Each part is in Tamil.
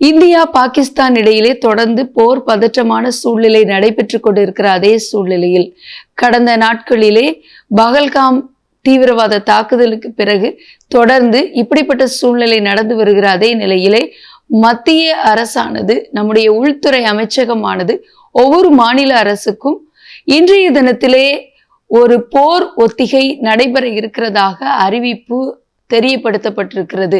இந்தியா பாகிஸ்தான் இடையிலே தொடர்ந்து போர் பதற்றமான சூழ்நிலை நடைபெற்று கொண்டிருக்கிற அதே சூழ்நிலையில் கடந்த நாட்களிலே பகல்காம் தீவிரவாத தாக்குதலுக்கு பிறகு தொடர்ந்து இப்படிப்பட்ட சூழ்நிலை நடந்து வருகிற அதே நிலையிலே மத்திய அரசானது நம்முடைய உள்துறை அமைச்சகமானது ஒவ்வொரு மாநில அரசுக்கும் இன்றைய தினத்திலே ஒரு போர் ஒத்திகை நடைபெற இருக்கிறதாக அறிவிப்பு தெரியப்படுத்தப்பட்டிருக்கிறது.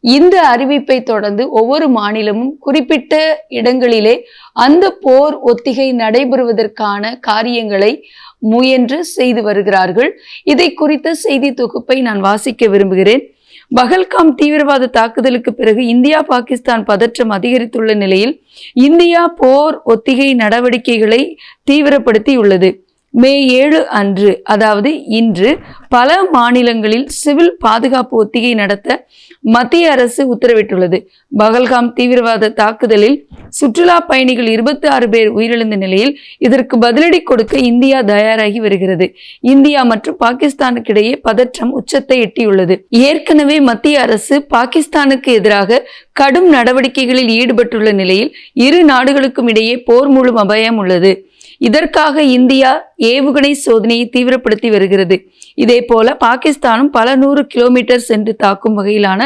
இந்த அறிவிப்பை தொடர்ந்து ஒவ்வொரு மாநிலமும் குறிப்பிட்ட இடங்களிலே அந்த போர் ஒத்திகை நடைபெறுவதற்கான காரியங்களை முயன்று செய்து வருகிறார்கள். இதை குறித்த செய்தி தொகுப்பை நான் வாசிக்க விரும்புகிறேன். பகல்காம் தீவிரவாத தாக்குதலுக்கு பிறகு இந்தியா பாகிஸ்தான் பதற்றம் அதிகரித்துள்ள நிலையில் இந்தியா போர் ஒத்திகை நடவடிக்கைகளை தீவிரப்படுத்தியுள்ளது. மே ஏழு அன்று அதாவது இன்று பல மாநிலங்களில் சிவில் பாதுகாப்பு ஒத்திகை நடத்த மத்திய அரசு உத்தரவிட்டுள்ளது. பகல்காம் தீவிரவாத தாக்குதலில் சுற்றுலா பயணிகள் இருபத்தி ஆறு பேர் உயிரிழந்த நிலையில் இதற்கு பதிலடி கொடுக்க இந்தியா தயாராகி வருகிறது. இந்தியா மற்றும் பாகிஸ்தானுக்கு இடையே பதற்றம் உச்சத்தை எட்டியுள்ளது. ஏற்கனவே மத்திய அரசு பாகிஸ்தானுக்கு எதிராக கடும் நடவடிக்கைகளில் ஈடுபட்டுள்ள நிலையில் இரு நாடுகளுக்கும் இடையே போர் மூலம் அபாயம் உள்ளது. இதற்காக இந்தியா ஏவுகணை சோதனையை தீவிரப்படுத்தி வருகிறது. இதே போல பாகிஸ்தானும் பல நூறு கிலோமீட்டர் சென்று தாக்கும் வகையிலான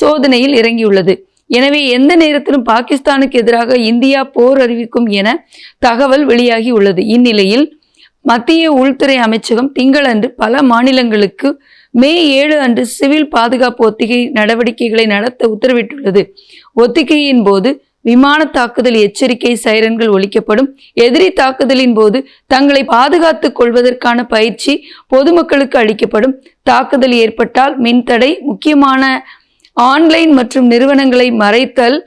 சோதனையில் இறங்கியுள்ளது. எனவே எந்த நேரத்திலும் பாகிஸ்தானுக்கு எதிராக இந்தியா போர் அறிவிக்கும் என தகவல் வெளியாகி உள்ளது. இந்நிலையில் மத்திய உள்துறை அமைச்சகம் திங்களன்று பல மாநிலங்களுக்கு மே ஏழு அன்று சிவில் பாதுகாப்பு ஒத்திகை நடவடிக்கைகளை நடத்த உத்தரவிட்டுள்ளது. ஒத்திகையின் போது விமான தாக்குதல் எச்சரிக்கை சைரன்கள் ஒழிக்கப்படும் எதிரி தாக்குதலின் போது தங்களை பாதுகாத்துக் கொள்வதற்கான பயிற்சி பொதுமக்களுக்கு அளிக்கப்படும். தாக்குதல் ஏற்பட்டால் மின்தடை முக்கியமான ஆன்லைன் மற்றும் நிறுவனங்களை மறைத்தல்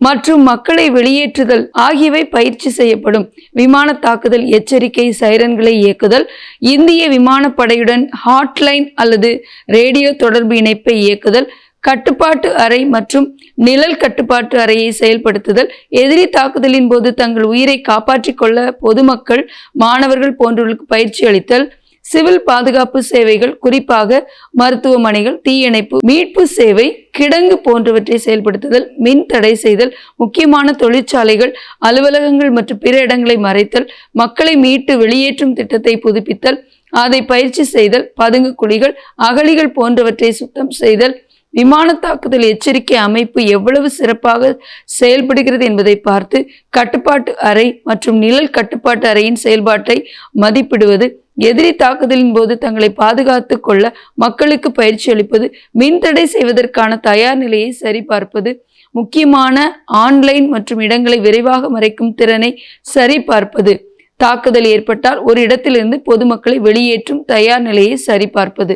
மற்றும் மக்களை வெளியேற்றுதல் ஆகியவை பயிற்சி செய்யப்படும். விமான தாக்குதல் எச்சரிக்கை சைரன்களை இயக்குதல். இந்திய விமானப்படையுடன் ஹாட்லைன் அல்லது ரேடியோ தொடர்பு இணைப்பை இயக்குதல். கட்டுப்பாட்டு அறை மற்றும் நிழல் கட்டுப்பாட்டு அறையை செயல்படுத்துதல் எதிரி தாக்குதலின் போது தங்கள் உயிரை காப்பாற்றிக் கொள்ள பொதுமக்கள் மாணவர்கள் போன்றவர்களுக்கு பயிற்சி அளித்தல் சிவில் பாதுகாப்பு சேவைகள் குறிப்பாக மருத்துவமனைகள் தீயணைப்பு மீட்பு சேவை கிடங்கு போன்றவற்றை செயல்படுத்துதல் மின் தடை செய்தல் முக்கியமான தொழிற்சாலைகள் அலுவலகங்கள் மற்றும் பிற இடங்களை மறைத்தல் மக்களை மீட்டு வெளியேற்றும் திட்டத்தை புதுப்பித்தல் அதை பயிற்சி செய்தல் பதுங்கு குழிகள் அகழிகள் போன்றவற்றை சுத்தம் செய்தல் விமான தாக்குதல் எச்சரிக்கை அமைப்பு எவ்வளவு சிறப்பாக செயல்படுகிறது என்பதை பார்த்து கட்டுப்பாட்டு அறை மற்றும் நிழல் கட்டுப்பாட்டு அறையின் செயல்பாட்டை மதிப்பிடுவது எதிரி தாக்குதலின் போது தங்களை பாதுகாத்து கொள்ள மக்களுக்கு பயிற்சி அளிப்பது மின்தடை செய்வதற்கான தயார் நிலையை சரிபார்ப்பது முக்கியமான ஆன்லைன் மற்றும் இடங்களை விரைவாக மறைக்கும் திறனை சரிபார்ப்பது தாக்குதல் ஏற்பட்டால் ஒரு இடத்திலிருந்து பொதுமக்களை வெளியேற்றும் தயார் நிலையை சரிபார்ப்பது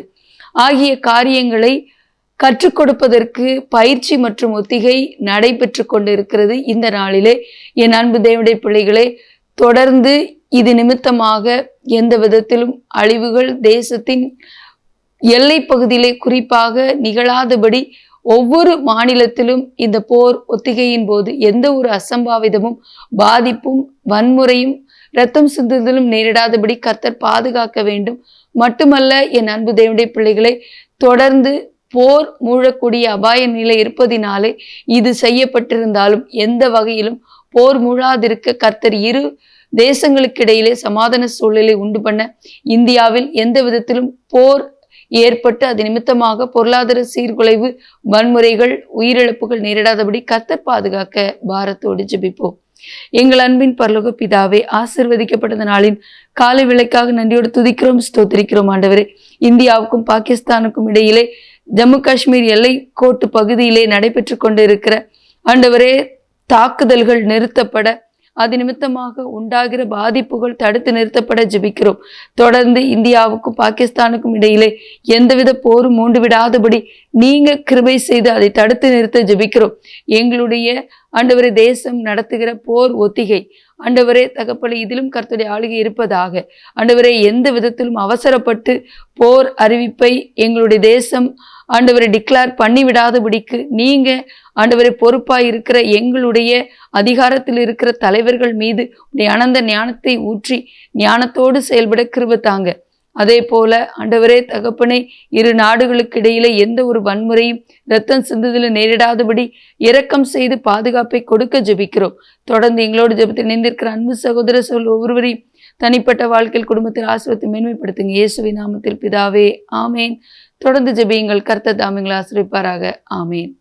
ஆகிய காரியங்களை கற்றுக் கொடுப்பதற்கு பயிற்சி மற்றும் ஒத்திகை நடைபெற்று கொண்டிருக்கிறது இந்த நாளிலே. என் அன்பு தேவடைய பிள்ளைகளே தொடர்ந்து இது நிமித்தமாக எந்த விதத்திலும் அழிவுகள் தேசத்தின் எல்லை பகுதியிலே குறிப்பாக நிகழாதபடி ஒவ்வொரு மாநிலத்திலும் இந்த போர் ஒத்திகையின் போது எந்த ஒரு அசம்பாவிதமும் பாதிப்பும் வன்முறையும் ரத்தம் சிந்துதலும் நேரிடாதபடி கர்த்தர் பாதுகாக்க வேண்டும். மட்டுமல்ல என் அன்பு தேவடைய பிள்ளைகளை தொடர்ந்து போர் மூழக்கூடிய அபாய நிலை இருப்பதினாலே இது செய்யப்பட்டிருந்தாலும் எந்த வகையிலும் போர் மூழாதிருக்க கர்த்தர் இரு தேசங்களுக்கிடையிலே சமாதான சூழலை உண்டு பண்ண இந்தியாவில் எந்த விதத்திலும் போர் ஏற்பட்டு அது நிமித்தமாக பொருளாதார சீர்குலைவு வன்முறைகள் உயிரிழப்புகள் நேரிடாதபடி கர்த்தர் பாதுகாக்க பாரத்தோடு ஜெபிப்போம். எங்கள் அன்பின் பரலோக பிதாவே ஆசிர்வதிக்கப்பட்ட நாளின் காலை விலைக்காக நன்றியோடு துதிக்கிறோம் ஸ்தோத்திரிக்கிறோம் ஆண்டவரே. இந்தியாவுக்கும் பாகிஸ்தானுக்கும் இடையிலே ஜம்மு காஷ்மீர் எல்லை கோட்டு பகுதியிலே நடைபெற்று கொண்டிருக்கிற ஆண்டவரே தாக்குதல்கள் நிறுத்தப்பட அது நிமித்தமாக உண்டாகிற பாதிப்புகள் தடுத்து நிறுத்தப்பட ஜெபிக்கிறோம். தொடர்ந்து இந்தியாவுக்கும் பாகிஸ்தானுக்கும் இடையிலே எந்தவித போரும் மூண்டு விடாதபடி நீங்க கிருபை செய்து அதை தடுத்து நிறுத்த ஜெபிக்கிறோம். எங்களுடைய ஆண்டவரே தேசம் நடத்துகிற போர் ஒத்திகை. ஆண்டவரே தகப்பலை இதிலும் கர்த்தருடைய ஆளுகை இருப்பதாக. ஆண்டவரே எந்த விதத்திலும் அவசரப்பட்டு போர் அறிவிப்பை எங்களுடைய தேசம் ஆண்டவரை டிக்ளேர் பண்ணிவிடாதபடிக்கு நீங்கள் ஆண்டவரை பொறுப்பாக இருக்கிற எங்களுடைய அதிகாரத்தில் இருக்கிற தலைவர்கள் மீது உடைய அனந்த ஞானத்தை ஊற்றி ஞானத்தோடு செயல்பட கிருப தாங்க. அதே போல ஆண்டவரே தகப்பனை இரு நாடுகளுக்கு இடையில எந்த ஒரு வன்முறையும் ரத்தம் சிந்துதல நேரிடாதபடி இரக்கம் செய்து பாதுகாப்பை கொடுக்க ஜெபிக்கிறோம். தொடர்ந்து எங்களோடு ஜெபத்தில் இணைந்திருக்கிற அன்பு சகோதர சொல் ஒவ்வொருவரையும் தனிப்பட்ட வாழ்க்கையில் குடும்பத்தில் ஆசிரியத்தை மேன்மைப்படுத்துங்க. இயேசுவின் நாமத்தில் பிதாவே ஆமேன். தொடர்ந்து ஜெபியுங்கள். கர்த்த தாமிங்களை ஆசிரிப்பாராக ஆமேன்.